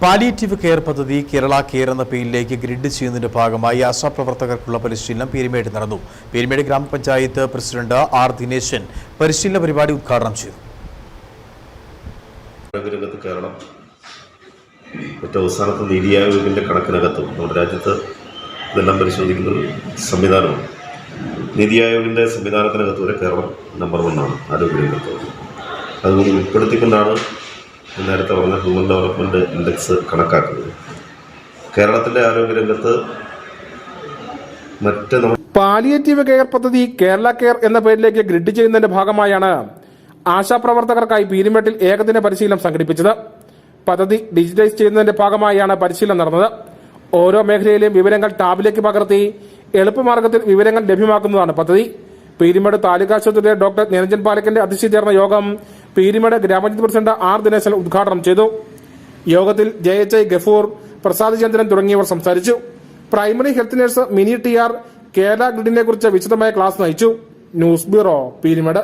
Palliative care പദ്ധതി Kerala care എന്ന പേരിലേക്ക് ഗ്രിഡ് ചെയ്യുന്നതിന്റെ ഭാഗമായി ആശാപ്രവർത്തകർക്കുള്ള പരിശീലനം പീരുമേട് നടന്നു. പീരുമേട് ഗ്രാമപഞ്ചായത്ത് പ്രസിഡന്റ് ആർ ദിനേശൻ പരിശീലന പരിപാടി ഉദ്ഘാടനം ചെയ്തു. ആരോഗ്യരംഗത്ത് കേരളം. ഏറ്റവും അവസാനത്തെ നീതി ആയോഗിന്റെ കണക്കിനകത്തും നമ്മുടെ രാജ്യത്ത് ഇതെല്ലാം പരിശോധിക്കുന്ന ഒരു സംവിധാനമാണ്. നീതി സംവിധാനത്തിനകത്ത് വരെ കേരളം നമ്പർ വണ്ണാണ് ആരോഗ്യരംഗത്ത് അതുകൊണ്ട് ഉൾപ്പെടുത്തിക്കൊണ്ടാണ് നേരത്തെ പറഞ്ഞ ഹ്യൂമൻ ഡെവലപ്മെന്റ് ഇൻഡെക്സ് കണക്കാക്കുന്നത്. കേരളത്തിന്റെ ആരോഗ്യരംഗത്ത് മറ്റ് പാലിയേറ്റീവ് കെയർ പദ്ധതി കേരള കെയർ എന്ന പേരിലേക്ക് ഗ്രിഡ് ചെയ്യുന്നതിന്റെ ഭാഗമായാണ് ആശാപ്രവർത്തകർക്കായി പീരുമേട്ടിൽ ഏകദിന പരിശീലനം സംഘടിപ്പിച്ചത്. പദ്ധതി ഡിജിറ്റൈസ് ചെയ്യുന്നതിന്റെ ഭാഗമായാണ് പരിശീലനം നടന്നത്. ഓരോ മേഖലയിലെയും വിവരങ്ങൾ ടാബിലേക്ക് പകർത്തി എളുപ്പമാർഗത്തിൽ വിവരങ്ങൾ ലഭ്യമാക്കുന്നതാണ് പദ്ധതി. പീരുമേട് താലൂക്ക് ആശുപത്രിയിലെ ഡോക്ടർ നിരഞ്ജൻ പാലക്കന്റെ അധ്യക്ഷതയിൽ ചേർന്ന യോഗം പീരുമേട് ഗ്രാമപഞ്ചായത്ത് പ്രസിഡന്റ് ആർ ദിനേശൻ ഉദ്ഘാടനം ചെയ്തു. യോഗത്തിൽ J H I Gafoor Prasad Chandran തുടങ്ങിയവർ സംസാരിച്ചു. Primary health nurse Mini T R Kerala ഗ്രിഡിനെ കുറിച്ച് വിശദമായ ക്ലാസ് നയിച്ചു. News bureau Peermade.